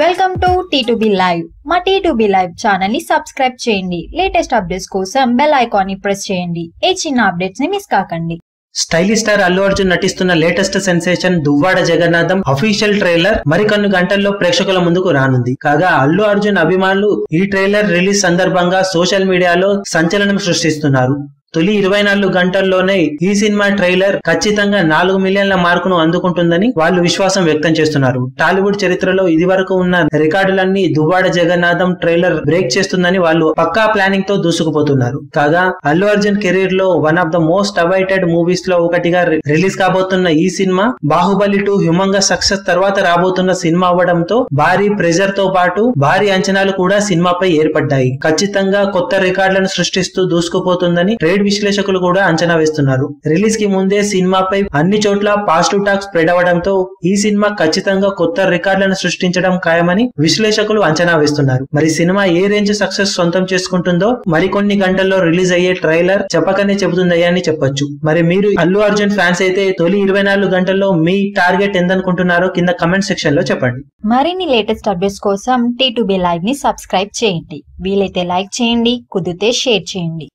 Welcome to T live మా T live ఛానల్ని subscribe చేయండి. లేటెస్ట్ అప్డేట్స్ కోసం బెల్ ఐకాన్ని ప్రెస్ చేయండి. ఏ చిన్న అప్డేట్స్ని మిస్ కాకండి. స్టైలిష్ స్టార్ అల్లు అర్జున్ నటిస్తున్న latest sensation Duvvada Jagannadham official trailer మరికొన్ని గంటల్లో ప్రేక్షకుల ముందుకు రానుంది. కాగా అల్లు అర్జున్ అభిమానులు ఈ ట్రైలర్ రిలీజ్ సందర్భంగా సోషల్ మీడియాలో సంచలనం సృష్టిస్తున్నారు. తొలి ఇరవై నాలుగు గంటల్లోనే ఈ సినిమా ట్రైలర్ ఖచ్చితంగా నాలుగు మిలియన్ల మార్కును అందుకుంటుందని వాళ్ళు విశ్వాసం వ్యక్తం చేస్తున్నారు. టాలీవుడ్ చరిత్రలో ఇది వరకు ఉన్న రికార్డులన్నీ దువ్వాడ జగన్నాథం ట్రైలర్ బ్రేక్ చేస్తుందని వాళ్ళు పక్కా ప్లానింగ్తో దూసుకుపోతున్నారు. కాగా అల్లు అర్జున్ కెరీర్లో one of the most awaited మూవీస్లో ఒకటిగా రిలీజ్ కాబోతున్న ఈ సినిమా బాహుబలి టూ హ్యూమంగా సక్సెస్ తర్వాత రాబోతున్న సినిమా అవ్వడంతో భారీ ప్రెజర్తో పాటు భారీ అంచనాలు కూడా సినిమాపై ఏర్పడ్డాయి. ఖచ్చితంగా కొత్త రికార్డులను సృష్టిస్తూ దూసుకుపోతుందని ట్రేడ్ విశ్లేషకులు కూడా అంచనా వేస్తున్నారు. రిలీజ్కి ముందే సినిమాపై అన్ని చోట్ల పాజిటివ్ టాక్ స్ప్రెడ్ అవ్వడంతో ఈ సినిమా ఖచ్చితంగా కొత్త రికార్డులను సృష్టించడం ఖాయమని విశ్లేషకులు అంచనా వేస్తున్నారు. మరి సినిమా ఏ రేంజ్ సక్సెస్ సొంతం చేసుకుంటుందో మరికొన్ని గంటల్లో రిలీజ్ అయ్యే ట్రైలర్ చెప్పకనే చెబుతుందయ్యా అని చెప్పొచ్చు. మరి మీరు అల్లు అర్జున్ ఫ్యాన్స్ అయితే తొలి ఇరవై నాలుగు గంటల్లో మీ టార్గెట్ ఎందనుకుంటున్నారో కింద కమెంట్ సెక్షన్లో చెప్పండి. మరిన్ని లేటెస్ట్ అప్డేట్స్ కోసం టీ లైవ్ని సబ్స్క్రైబ్ చేయండి. వీలైతే లైక్ చేయండి కుదిరితే షేర్ చేయండి.